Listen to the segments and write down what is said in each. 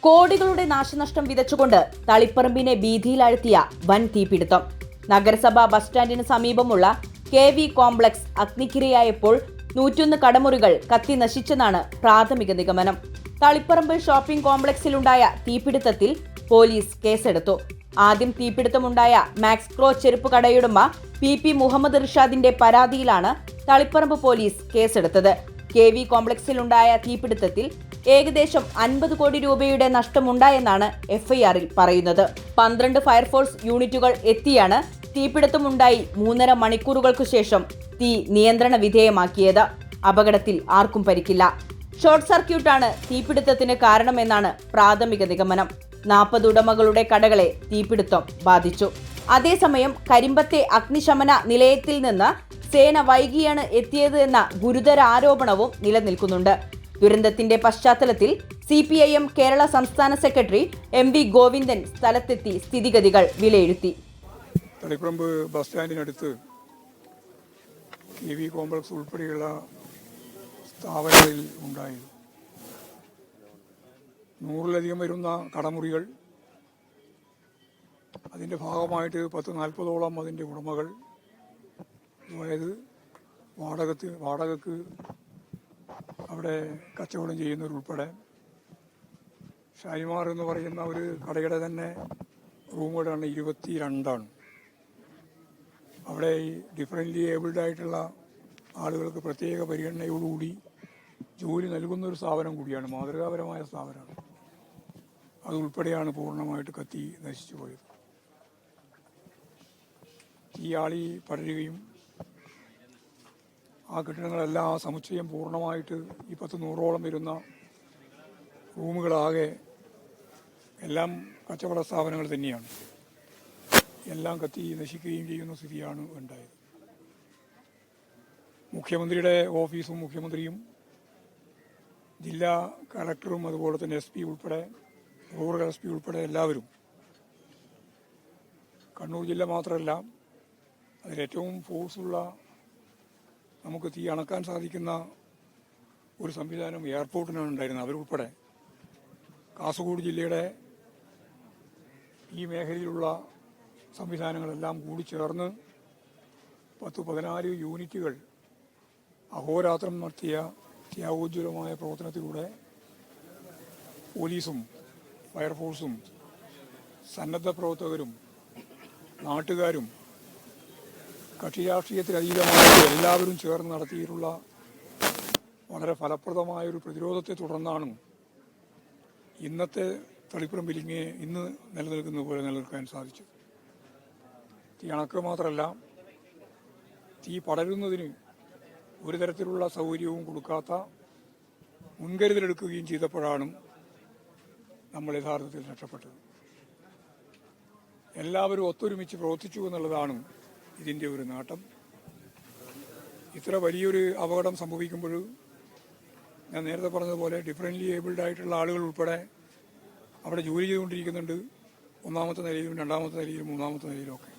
കോടികളുടെ നാശനഷ്ടം വിതച്ചുകൊണ്ട് തളിപ്പറമ്പിനെ ഭീതിയിലാഴ്ത്തിയ വൻ തീപിടുത്തം. നഗരസഭാ ബസ് സ്റ്റാൻഡിന് സമീപമുള്ള കെ വി കോംപ്ലക്സ് അഗ്നിക്കിരയായപ്പോൾ നൂറ്റൊന്ന് കടമുറികൾ കത്തി നശിച്ചെന്നാണ് പ്രാഥമിക നിഗമനം. തളിപ്പറമ്പ് ഷോപ്പിംഗ് കോംപ്ലക്സിലുണ്ടായ തീപിടുത്തത്തിൽ പോലീസ് കേസെടുത്തു. ആദ്യം തീപിടുത്തമുണ്ടായ മാക്സ്ക്രോ ചെരുപ്പ് കടയുടമ പി പി മുഹമ്മദ് റിഷാദിന്റെ പരാതിയിലാണ് തളിപ്പറമ്പ് പോലീസ് കേസെടുത്തത്. കെ വി കോംപ്ലക്സിലുണ്ടായ തീപിടുത്തത്തിൽ ഏകദേശം അൻപത് കോടി രൂപയുടെ നഷ്ടമുണ്ടായെന്നാണ് എഫ്ഐആറിൽ പറയുന്നത്. പന്ത്രണ്ട് ഫയർഫോഴ്സ് യൂണിറ്റുകൾ എത്തിയാണ് തീപിടുത്തമുണ്ടായി മൂന്നര മണിക്കൂറുകൾക്കു ശേഷം തീ നിയന്ത്രണ വിധേയമാക്കിയത്. അപകടത്തിൽ ആർക്കും പരിക്കില്ല. ഷോർട്ട് സർക്യൂട്ടാണ് തീപിടുത്തത്തിന് കാരണമെന്നാണ് പ്രാഥമിക നിഗമനം. നാൽപ്പത് ഉടമകളുടെ കടകളെ തീപിടുത്തം ബാധിച്ചു. അതേസമയം കരിമ്പത്തെ അഗ്നിശമന നിലയത്തിൽ നിന്ന് സേന വൈകിയാണ് എത്തിയത് എന്ന ഗുരുതര ആരോപണവും നിലനിൽക്കുന്നുണ്ട്. ദുരന്തത്തിന്റെ പശ്ചാത്തലത്തിൽ C P I M Kerala സംസ്ഥാന സെക്രട്ടറി എം വി ഗോവിന്ദൻ സ്ഥലത്തെത്തി സ്ഥിതിഗതികൾ വിലയിരുത്തി. തളിപ്പറമ്പ് ബസ് സ്റ്റാൻഡിനടുത്ത് കെ വി കോംപ്ലക്സ് ഉൾപ്പെടെയുള്ള സ്ഥാപനങ്ങളിൽ ഉണ്ടായിരുന്നു നൂറിലധികം വരുന്ന കടമുറികൾ അതിന്റെ ഭാഗമായിട്ട് പത്ത് നാൽപ്പതോളം അതിന്റെ ഉടമകൾ അതായത് വാടകത്ത് വാടകക്ക് അവിടെ കച്ചവടം ചെയ്യുന്നവരുൾപ്പെടെ ഷാനിമാർ എന്ന് പറയുന്ന ഒരു കടയുടെ തന്നെ റൂമുകളാണ് ഇരുപത്തി രണ്ടാണ് അവിടെ ഈ ഡിഫറന്റ്ലി ഏബിൾഡ് ആയിട്ടുള്ള ആളുകൾക്ക് പ്രത്യേക പരിഗണനയോടുകൂടി ജോലി നൽകുന്ന ഒരു സ്ഥാപനം കൂടിയാണ് മാതൃകാപരമായ സ്ഥാപനമാണ്. അതുൾപ്പെടെയാണ് പൂർണമായിട്ട് കത്തി നശിച്ചു പോയത്. ഈ ആളി പടരുകയും ആ കെട്ടിടങ്ങളെല്ലാം ആ സമുച്ചയം പൂർണമായിട്ട് ഈ പത്ത് നൂറോളം വരുന്ന റൂമുകളാകെ എല്ലാം കച്ചവട സ്ഥാപനങ്ങൾ തന്നെയാണ്. എല്ലാം കത്തി നശിക്കുകയും ചെയ്യുന്ന സ്ഥിതിയാണ് ഉണ്ടായത്. മുഖ്യമന്ത്രിയുടെ ഓഫീസും മുഖ്യമന്ത്രിയും ജില്ലാ കളക്ടറും അതുപോലെ തന്നെ എസ് പി ഉൾപ്പെടെ റൂറൽ എസ് പി ഉൾപ്പെടെ എല്ലാവരും കണ്ണൂർ ജില്ല മാത്രമല്ല അതിലേറ്റവും ഫോഴ്സുള്ള നമുക്ക് തീ അണക്കാൻ സാധിക്കുന്ന ഒരു സംവിധാനം എയർപോർട്ടിനാണ് ഉണ്ടായിരുന്നത്. അവരുൾപ്പെടെ കാസർഗോഡ് ജില്ലയുടെ ഈ മേഖലയിലുള്ള സംവിധാനങ്ങളെല്ലാം കൂടി ചേർന്ന് പത്ത് പതിനാല് യൂണിറ്റുകൾ അഹോരാത്രം നടത്തിയ ത്യാഗോജ്വലമായ പ്രവർത്തനത്തിലൂടെ പോലീസും ഫയർഫോഴ്സും സന്നദ്ധ പ്രവർത്തകരും നാട്ടുകാരും കക്ഷി രാഷ്ട്രീയത്തിലതീതമായി എല്ലാവരും ചേർന്ന് നടത്തിയിട്ടുള്ള വളരെ ഫലപ്രദമായ ഒരു പ്രതിരോധത്തെ തുടർന്നാണ് ഇന്നത്തെ തളിപ്പുറം ഇങ്ങനെ ഇന്ന് നിലനിൽക്കുന്ന പോലെ നിലനിൽക്കാൻ സാധിച്ചു തീ അണക്ക് മാത്രമല്ല തീ പടരുന്നതിന് ഒരു തരത്തിലുള്ള സൗകര്യവും കൊടുക്കാത്ത മുൻകരുതലെടുക്കുകയും ചെയ്തപ്പോഴാണ് നമ്മൾ യഥാർത്ഥത്തിൽ രക്ഷപ്പെട്ടത്. എല്ലാവരും ഒത്തൊരുമിച്ച് പ്രവർത്തിച്ചു എന്നുള്ളതാണ് ഇതിന്റെ ഒരു നേട്ടം. ഇത്ര വലിയൊരു അപകടം സംഭവിക്കുമ്പോൾ ഞാൻ നേരത്തെ പറഞ്ഞതുപോലെ ഡിഫറന്റ്ലി ഏബിൾഡ് ആയിട്ടുള്ള ആളുകൾ ഉൾപ്പെടെ അവിടെ ജോലി ചെയ്തുകൊണ്ടിരിക്കുന്നുണ്ട്. ഒന്നാമത്തെ നിലയിലും രണ്ടാമത്തെ നിലയിലും മൂന്നാമത്തെ നിലയിലും ഒക്കെ.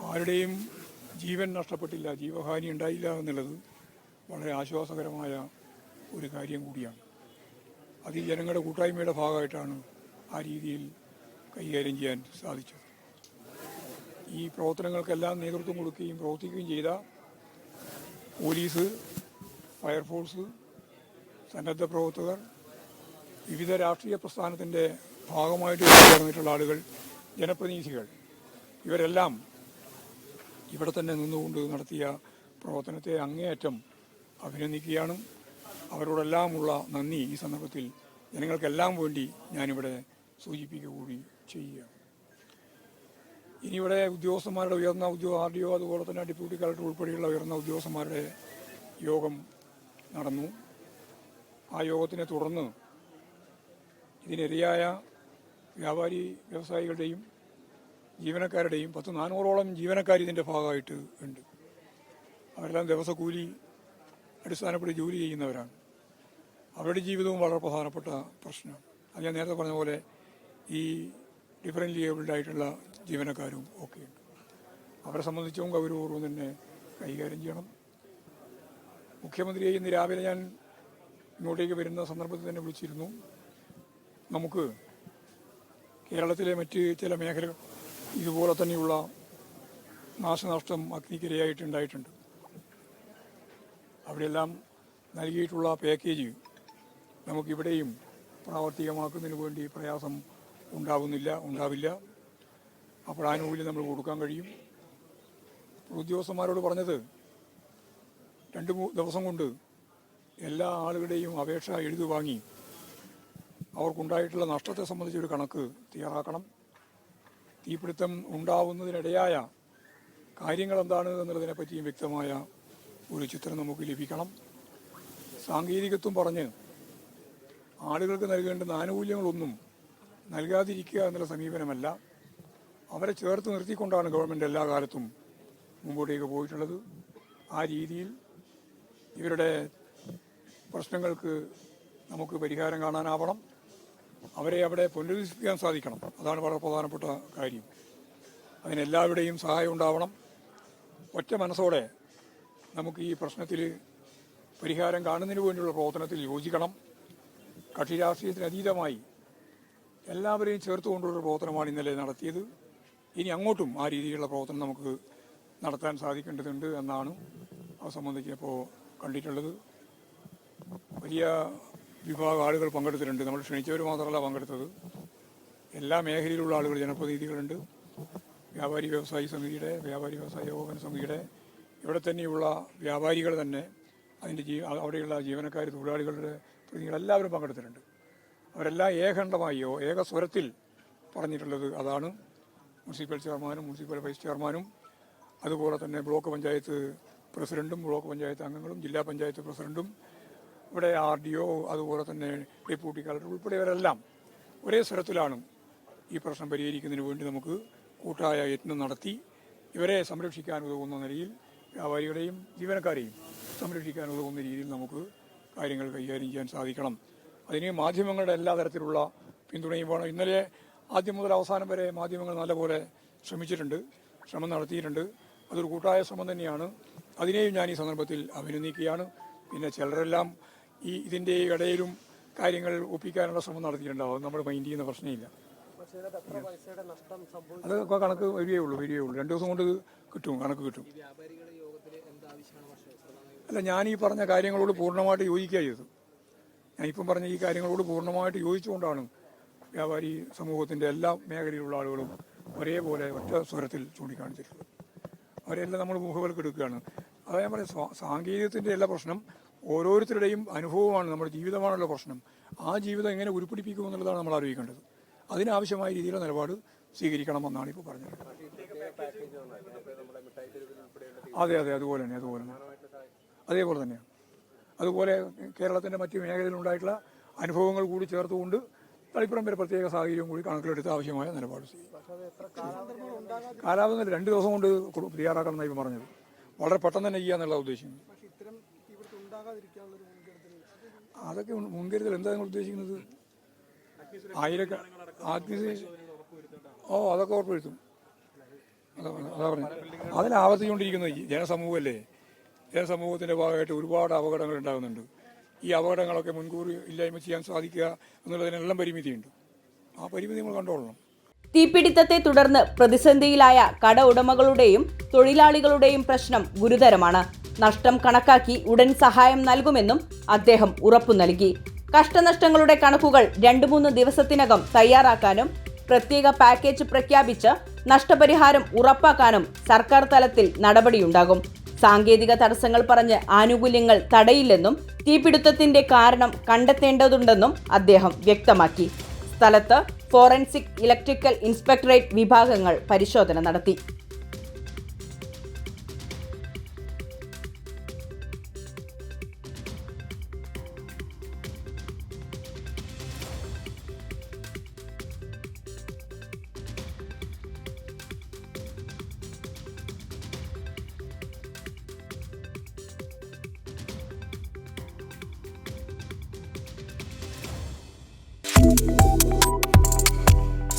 ആരുടെയും ജീവൻ നഷ്ടപ്പെട്ടില്ല ജീവഹാനി ഉണ്ടായില്ല എന്നുള്ളത് വളരെ ആശ്വാസകരമായ ഒരു കാര്യം കൂടിയാണ്. അത് ജനങ്ങളുടെ കൂട്ടായ്മയുടെ ഭാഗമായിട്ടാണ് ആ രീതിയിൽ കൈകാര്യം ചെയ്യാൻ സാധിച്ചത്. ഈ പ്രവർത്തനങ്ങൾക്കെല്ലാം നേതൃത്വം കൊടുക്കുകയും പ്രവർത്തിക്കുകയും ചെയ്ത പോലീസ് ഫയർഫോഴ്സ് സന്നദ്ധ പ്രവർത്തകർ വിവിധ രാഷ്ട്രീയ പ്രസ്ഥാനത്തിന്റെ ഭാഗമായിട്ട് ചേർന്നിട്ടുള്ള ആളുകൾ ജനപ്രതിനിധികൾ ഇവരെല്ലാം ഇവിടെ തന്നെ നിന്നുകൊണ്ട് നടത്തിയ പ്രവർത്തനത്തെ അങ്ങേയറ്റം അഭിനന്ദിക്കുകയാണ്. അവരോടെല്ലാമുള്ള നന്ദി. ഈ സന്ദർഭത്തിൽ ജനങ്ങൾക്കെല്ലാം വേണ്ടി ഞാനിവിടെ സൂചിപ്പിക്കുക കൂടി ചെയ്യുകയാണ്. ഇനി ഇവിടെ ഉദ്യോഗസ്ഥന്മാരുടെ ഉയർന്ന ഉദ്യോഗ ആർ ഡി ഒ അതുപോലെ തന്നെ ഡെപ്യൂട്ടി കളക്ടർ ഉൾപ്പെടെയുള്ള ഉയർന്ന ഉദ്യോഗസ്ഥന്മാരുടെ യോഗം നടന്നു. ആ യോഗത്തിനെ തുടർന്ന് ഇതിനിരയായ വ്യാപാരി വ്യവസായികളുടെയും ജീവനക്കാരുടെയും പത്ത് നാനൂറോളം ജീവനക്കാർ ഇതിന്റെ ഭാഗമായിട്ട് ഉണ്ട്. അവരെല്ലാം ദിവസക്കൂലി അടിസ്ഥാനപ്പെട്ട് ജോലി ചെയ്യുന്നവരാണ്. അവരുടെ ജീവിതവും വളരെ പ്രധാനപ്പെട്ട പ്രശ്നമാണ്. അത് ഞാൻ നേരത്തെ പറഞ്ഞ പോലെ ഈ ഡിഫറന്റ് ഏബിൾഡ് ആയിട്ടുള്ള ജീവനക്കാരും ഒക്കെയുണ്ട് അവരെ സംബന്ധിച്ചും ഗൗരവപൂർവം തന്നെ കൈകാര്യം ചെയ്യണം. മുഖ്യമന്ത്രിയെ ഇന്ന് രാവിലെ ഞാൻ ഇങ്ങോട്ടേക്ക് വരുന്ന സന്ദർഭത്തിൽ തന്നെ വിളിച്ചിരുന്നു. നമുക്ക് കേരളത്തിലെ മറ്റ് ചില മേഖലകൾ ഇതുപോലെ തന്നെയുള്ള നാശനഷ്ടം അഗ്നിക്കിരയായിട്ടുണ്ടായിട്ടുണ്ട്. അവിടെയെല്ലാം നൽകിയിട്ടുള്ള പാക്കേജ് നമുക്കിവിടെയും പ്രാവർത്തികമാക്കുന്നതിന് വേണ്ടി പ്രയാസം ഉണ്ടാവുന്നില്ല ഉണ്ടാവില്ല. അപ്പോൾ ആനുകൂല്യം നമ്മൾ കൊടുക്കാൻ കഴിയും. ഉദ്യോഗസ്ഥന്മാരോട് പറഞ്ഞത് രണ്ട് ദിവസം കൊണ്ട് എല്ലാ ആളുകളുടെയും അപേക്ഷ എഴുതി വാങ്ങി അവർക്കുണ്ടായിട്ടുള്ള നഷ്ടത്തെ സംബന്ധിച്ചൊരു കണക്ക് തയ്യാറാക്കണം. തീപിടുത്തം ഉണ്ടാവുന്നതിനിടയായ കാര്യങ്ങൾ എന്താണ് എന്നുള്ളതിനെപ്പറ്റിയും വ്യക്തമായ ഒരു ചിത്രം നമുക്ക് ലഭിക്കണം. സാങ്കേതികത്വം പറഞ്ഞ് ആളുകൾക്ക് നൽകേണ്ടുന്ന ആനുകൂല്യങ്ങളൊന്നും നൽകാതിരിക്കുക എന്നുള്ള സമീപനമല്ല. അവരെ ചേർത്ത് നിർത്തിക്കൊണ്ടാണ് ഗവൺമെന്റ് എല്ലാ കാലത്തും മുമ്പോട്ടേക്ക് പോയിട്ടുള്ളത്. ആ രീതിയിൽ ഇവരുടെ പ്രശ്നങ്ങൾക്ക് നമുക്ക് പരിഹാരം കാണാനാവണം. അവരെ അവിടെ പുനരുദ്ധിപ്പിക്കാൻ സാധിക്കണം. അതാണ് വളരെ പ്രധാനപ്പെട്ട കാര്യം. അതിനെല്ലാവരുടെയും സഹായം ഉണ്ടാവണം. ഒറ്റ മനസ്സോടെ നമുക്ക് ഈ പ്രശ്നത്തിൽ പരിഹാരം കാണുന്നതിന് വേണ്ടിയുള്ള പ്രവർത്തനത്തിൽ യോജിക്കണം. കക്ഷി രാഷ്ട്രീയത്തിന് അതീതമായി എല്ലാവരെയും ചേർത്തുകൊണ്ടുള്ള പ്രവർത്തനമാണ് ഇന്നലെ നടത്തിയത്. ഇനി അങ്ങോട്ടും ആ രീതിയിലുള്ള പ്രവർത്തനം നമുക്ക് നടത്താൻ സാധിക്കേണ്ടതുണ്ട് എന്നാണ് അത് സംബന്ധിച്ച് ഇപ്പോൾ കണ്ടിട്ടുള്ളത്. വലിയ വിഭാഗം ആളുകൾ പങ്കെടുത്തിട്ടുണ്ട്. നമ്മൾ ക്ഷണിച്ചവർ മാത്രമല്ല പങ്കെടുത്തത്. എല്ലാ മേഖലയിലുള്ള ആളുകൾ ജനപ്രതിനിധികളുണ്ട്. വ്യാപാരി വ്യവസായി സമിതിയുടെ വ്യാപാരി വ്യവസായ ഏകോപന സമിതിയുടെ ഇവിടെ തന്നെയുള്ള വ്യാപാരികൾ തന്നെ അതിന്റെ ജീ അവിടെയുള്ള ജീവനക്കാർ തൊഴിലാളികളുടെ പ്രതിനിധികൾ എല്ലാവരും പങ്കെടുത്തിട്ടുണ്ട്. അവരെല്ലാം ഏകണ്ഠമായോ ഏക സ്വരത്തിൽ പറഞ്ഞിട്ടുള്ളത് അതാണ്. മുനിസിപ്പൽ ചെയർമാനും മുനിസിപ്പൽ വൈസ് ചെയർമാനും അതുപോലെ തന്നെ ബ്ലോക്ക് പഞ്ചായത്ത് പ്രസിഡന്റും ബ്ലോക്ക് പഞ്ചായത്ത് അംഗങ്ങളും ജില്ലാ പഞ്ചായത്ത് പ്രസിഡന്റും ഇവിടെ ആർ ഡി ഒ അതുപോലെ തന്നെ ഡെപ്യൂട്ടി കളക്ടർ ഉൾപ്പെടെയവരെല്ലാം ഒരേ സ്ഥലത്തിലാണ് ഈ പ്രശ്നം പരിഹരിക്കുന്നതിന് വേണ്ടി നമുക്ക് കൂട്ടായ യത്നം നടത്തി ഇവരെ സംരക്ഷിക്കാൻ ഉതകുന്ന നിലയിൽ വ്യാപാരികളെയും ജീവനക്കാരെയും സംരക്ഷിക്കാൻ ഉതകുന്ന രീതിയിൽ നമുക്ക് കാര്യങ്ങൾ കൈകാര്യം ചെയ്യാൻ സാധിക്കണം. അതിന് മാധ്യമങ്ങളുടെ എല്ലാ തരത്തിലുള്ള പിന്തുണയും വേണം. ഇന്നലെ ആദ്യം മുതൽ അവസാനം വരെ മാധ്യമങ്ങൾ നല്ലപോലെ ശ്രമിച്ചിട്ടുണ്ട് ശ്രമം നടത്തിയിട്ടുണ്ട്. അതൊരു കൂട്ടായ ശ്രമം തന്നെയാണ്. അതിനെയും ഞാൻ ഈ സന്ദർഭത്തിൽ അഭിനന്ദിക്കുകയാണ്. പിന്നെ ചിലരെല്ലാം ഈ ഇതിന്റെ ഇടയിലും കാര്യങ്ങൾ ഒപ്പിക്കാനുള്ള ശ്രമം നടത്തിയിട്ടുണ്ടാവും. അത് നമ്മൾ മൈൻഡ് ചെയ്യുന്ന പ്രശ്നമില്ല. അതൊക്കെ കണക്ക് വരികയേ ഉള്ളൂ വരികയേ ഉള്ളൂ. രണ്ട് ദിവസം കൊണ്ട് കിട്ടും കണക്ക് കിട്ടും. അല്ല ഞാൻ ഈ പറഞ്ഞ കാര്യങ്ങളോട് പൂർണമായിട്ട് യോജിക്കുക ചെയ്തത്. ഞാൻ ഇപ്പം പറഞ്ഞ ഈ കാര്യങ്ങളോട് പൂർണമായിട്ട് യോജിച്ചുകൊണ്ടാണ് വ്യാപാരി സമൂഹത്തിന്റെ എല്ലാ മേഖലയിലുള്ള ആളുകളും ഒരേപോലെ ഒറ്റ സ്വരത്തിൽ ചൂണ്ടിക്കാണിച്ചിട്ടുള്ളത്. അവരെല്ലാം നമ്മൾ മുഖവിലക്കെടുക്കുകയാണ് അതാ ഞാൻ പറയാം സാങ്കേതികത്തിന്റെ എല്ലാ പ്രശ്നം ഓരോരുത്തരുടെയും അനുഭവമാണ് നമ്മുടെ ജീവിതമാണല്ലോ പ്രശ്നം. ആ ജീവിതം എങ്ങനെ ഉരുപ്പിടിപ്പിക്കും എന്നുള്ളതാണ് നമ്മൾ ആലോചിക്കേണ്ടത്. അതിനാവശ്യമായ രീതിയിലുള്ള നിലപാട് സ്വീകരിക്കണമെന്നാണ് ഇപ്പോൾ പറഞ്ഞത് അതെ അതെ അതുപോലെ തന്നെ അതുപോലെ തന്നെ. അതേപോലെ തന്നെയാണ്. അതുപോലെ കേരളത്തിന്റെ മറ്റ് മേഖലയിലുണ്ടായിട്ടുള്ള അനുഭവങ്ങൾ കൂടി ചേർത്തുകൊണ്ട് തളിപ്പുറം വരെ പ്രത്യേക സാഹചര്യം കൂടി കണക്കിലെടുത്ത് ആവശ്യമായ നിലപാട് ചെയ്യും കാലാവധി രണ്ട് ദിവസം കൊണ്ട് തയ്യാറാക്കണം എന്നായി ഇപ്പം പറഞ്ഞത്. വളരെ പെട്ടെന്ന് തന്നെ ചെയ്യാന്നുള്ള ഉദ്ദേശിക്കുന്നത് അതൊക്കെ മുൻ- മുൻകരുതൽ. എന്താ നിങ്ങൾ ഉദ്ദേശിക്കുന്നത്? ആയിരക്ക ഓ അതൊക്കെ ഉറപ്പുവരുത്തും. അതാ പറഞ്ഞു അതിൽ ആവർത്തിച്ചുകൊണ്ടിരിക്കുന്നത് ജനസമൂഹമല്ലേ ജനസമൂഹത്തിന്റെ ഭാഗമായിട്ട് ഒരുപാട് അപകടങ്ങൾ ഉണ്ടാകുന്നുണ്ട്. ഈ അപകടങ്ങളൊക്കെ മുൻകൂർ ഇല്ലായ്മ ചെയ്യാൻ സാധിക്കുക എന്നുള്ളതിനെല്ലാം പരിമിതിയുണ്ട്. ആ പരിമിതി നമ്മൾ കണ്ടോളണം. തീപിടിത്തത്തെ തുടർന്ന് പ്രതിസന്ധിയിലായ കട ഉടമകളുടെയും തൊഴിലാളികളുടെയും പ്രശ്നം ഗുരുതരമാണ്. നഷ്ടം കണക്കാക്കി ഉടൻ സഹായം നൽകുമെന്നും അദ്ദേഹം ഉറപ്പു നൽകി. കഷ്ടനഷ്ടങ്ങളുടെ കണക്കുകൾ രണ്ടു മൂന്ന് ദിവസത്തിനകം തയ്യാറാക്കാനും പ്രത്യേക പാക്കേജ് പ്രഖ്യാപിച്ച് നഷ്ടപരിഹാരം ഉറപ്പാക്കാനും സർക്കാർ തലത്തിൽ നടപടിയുണ്ടാകും. സാങ്കേതിക തടസ്സങ്ങൾ പറഞ്ഞ് ആനുകൂല്യങ്ങൾ തടയില്ലെന്നും തീപിടുത്തത്തിന്റെ കാരണം കണ്ടെത്തേണ്ടതുണ്ടെന്നും അദ്ദേഹം വ്യക്തമാക്കി. സ്ഥലത്ത് ഫോറൻസിക് ഇലക്ട്രിക്കൽ ഇൻസ്പെക്ടറേറ്റ് വിഭാഗങ്ങൾ പരിശോധന നടത്തി.